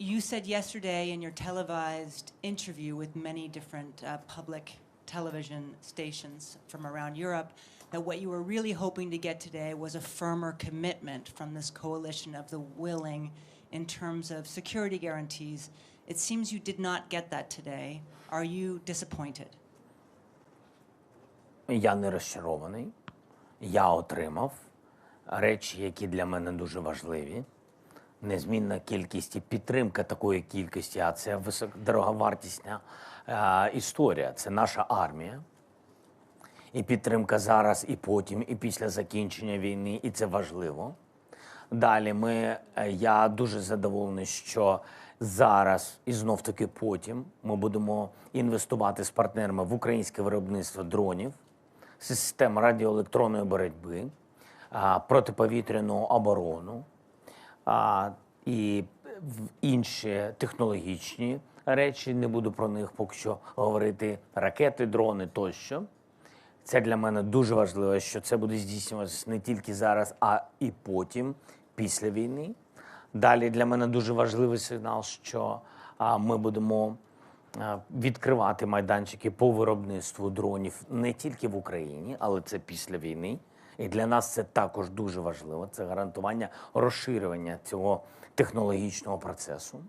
You said yesterday in your televised interview with many different uh, public television stations from around Europe that what you were really hoping to get today was a firmer commitment from this coalition of the willing in terms of security guarantees. It seems you did not get that today. Are you disappointed? Я не розчарований. Я отримав речі, які для мене дуже важливі. Незмінна кількість і підтримка такої кількості, а це висок, дороговартісна е, історія. Це наша армія. І підтримка зараз, і потім, і після закінчення війни, і це важливо. Далі ми, е, я дуже задоволений, що зараз і знов таки потім ми будемо інвестувати з партнерами в українське виробництво дронів, систем радіоелектронної боротьби, протиповітряну оборону а, і в інші технологічні речі. Не буду про них поки що говорити. Ракети, дрони тощо. Це для мене дуже важливо, що це буде здійснюватися не тільки зараз, а і потім, після війни. Далі для мене дуже важливий сигнал, що ми будемо відкривати майданчики по виробництву дронів не тільки в Україні, але це після війни. І для нас це також дуже важливо. Це гарантування розширювання цього технологічного процесу.